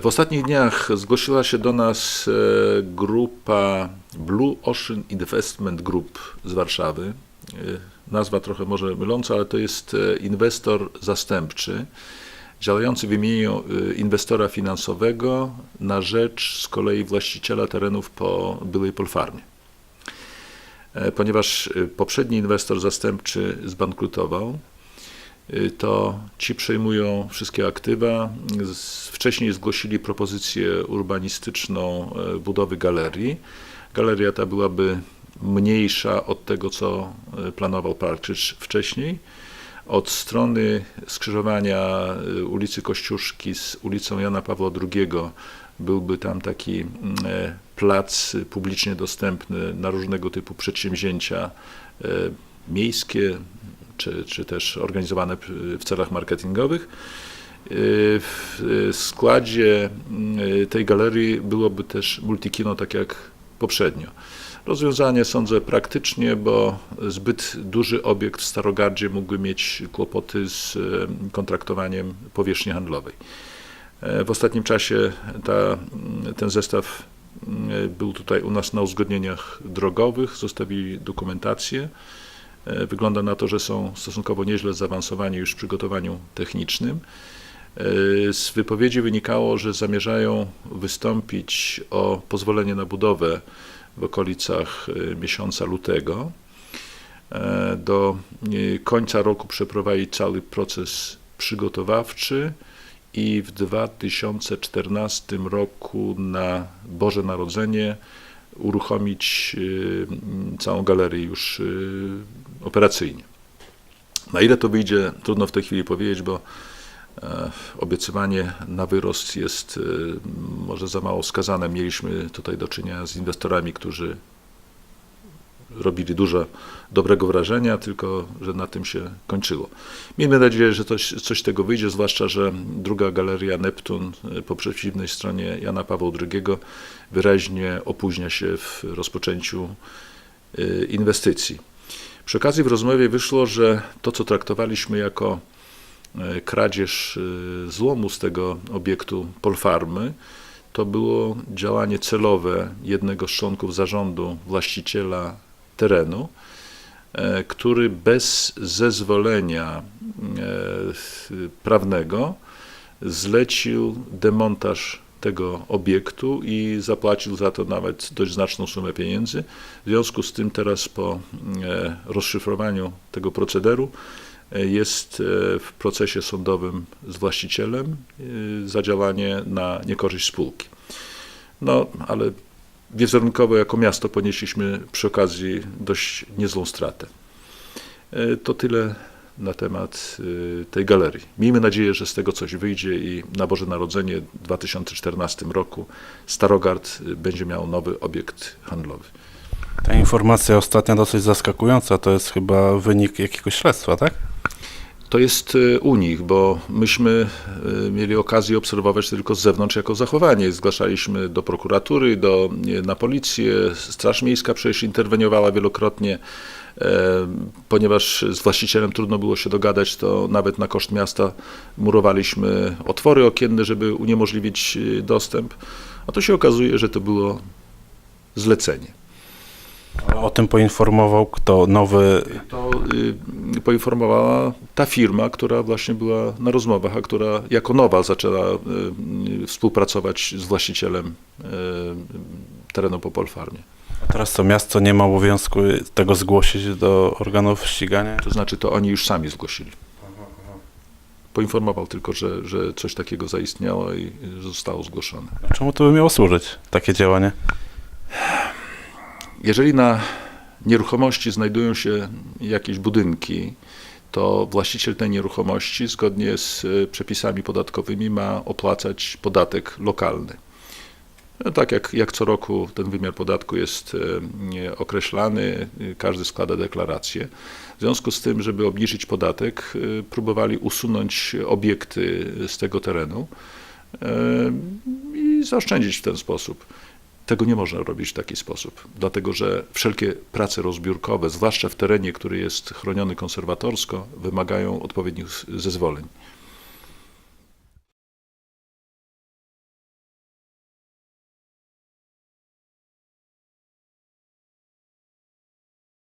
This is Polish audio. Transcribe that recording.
W ostatnich dniach zgłosiła się do nas e, grupa Blue Ocean Investment Group z Warszawy. E, Nazwa trochę może myląca, ale to jest e, inwestor zastępczy, działający w imieniu e, inwestora finansowego na rzecz z kolei właściciela terenów po byłej Polfarmie. E, Ponieważ e, poprzedni inwestor zastępczy zbankrutował, to ci przejmują wszystkie aktywa. Wcześniej zgłosili propozycję urbanistyczną e, budowy galerii. Galeria ta byłaby mniejsza od tego, co e, planował Partridge wcześniej. Od strony skrzyżowania ulicy Kościuszki z ulicą Jana Pawła II byłby tam taki e, plac publicznie dostępny na różnego typu przedsięwzięcia e, miejskie, czy, czy też organizowane w celach marketingowych. Y, W składzie y, tej galerii byłoby też multikino, tak jak poprzednio. Rozwiązanie sądzę praktycznie, bo zbyt duży obiekt w Starogardzie mógłby mieć kłopoty z y, kontraktowaniem powierzchni handlowej. E, W ostatnim czasie ta, ten zestaw był tutaj u nas na uzgodnieniach drogowych, zostawili dokumentację. E, Wygląda na to, że są stosunkowo nieźle zaawansowani już w przygotowaniu technicznym. E, Z wypowiedzi wynikało, że zamierzają wystąpić o pozwolenie na budowę w okolicach e, miesiąca lutego. Do końca roku przeprowadzić cały proces przygotowawczy i w 2014 roku na Boże Narodzenie uruchomić całą galerię już operacyjnie. Na ile to wyjdzie, trudno w tej chwili powiedzieć, bo e, obiecywanie na wyrost jest y, może za mało skazane. Mieliśmy tutaj do czynienia z inwestorami, którzy robili dużo dobrego wrażenia, tylko że na tym się kończyło. Miejmy nadzieję, że coś, coś tego wyjdzie, zwłaszcza, że druga galeria Neptun y, po przeciwnej stronie Jana Pawła II wyraźnie opóźnia się w rozpoczęciu inwestycji. Przy okazji w rozmowie wyszło, że to, co traktowaliśmy jako y, kradzież y, złomu z tego obiektu Polfarmy, to było działanie celowe jednego z członków zarządu właściciela terenu, e, który bez zezwolenia e, prawnego zlecił demontaż tego obiektu i zapłacił za to nawet dość znaczną sumę pieniędzy. W związku z tym teraz po e, rozszyfrowaniu tego procederu e, jest e, w procesie sądowym z właścicielem za działanie na niekorzyść spółki. No, ale wizerunkowo jako miasto ponieśliśmy przy okazji dość niezłą stratę. To tyle na temat e, tej galerii. Miejmy nadzieję, że z tego coś wyjdzie i na Boże Narodzenie w 2014 roku Starogard e, będzie miał nowy obiekt handlowy. Ta informacja ostatnia dosyć zaskakująca, to jest chyba wynik jakiegoś śledztwa, tak? To jest e, u nich, bo myśmy mieli okazję obserwować tylko z zewnątrz jako zachowanie. Zgłaszaliśmy do prokuratury, do, na policję. Straż Miejska przecież interweniowała wielokrotnie. E, Ponieważ z właścicielem trudno było się dogadać, to nawet na koszt miasta murowaliśmy otwory okienne, żeby uniemożliwić e, dostęp. A to się okazuje, że to było zlecenie. O tym poinformował kto? Nowy. To y, poinformowała ta firma, która właśnie była na rozmowach, a która jako nowa zaczęła y, współpracować z właścicielem y, terenu po Polfarmie. A teraz co miasto nie ma obowiązku tego zgłosić do organów ścigania? To znaczy, to oni już sami zgłosili. Poinformował tylko, że, że coś takiego zaistniało i zostało zgłoszone. Czemu to by miało służyć, takie działanie? Jeżeli na nieruchomości znajdują się jakieś budynki, to właściciel tej nieruchomości zgodnie z e, przepisami podatkowymi ma opłacać podatek lokalny. No, tak jak, jak co roku ten wymiar podatku jest e, określany, e, każdy składa deklarację. W związku z tym, żeby obniżyć podatek, próbowali usunąć obiekty z tego terenu i zaoszczędzić w ten sposób. Tego nie można robić w taki sposób, dlatego że wszelkie prace rozbiórkowe, zwłaszcza w terenie, który jest chroniony konserwatorsko, wymagają odpowiednich zezwoleń.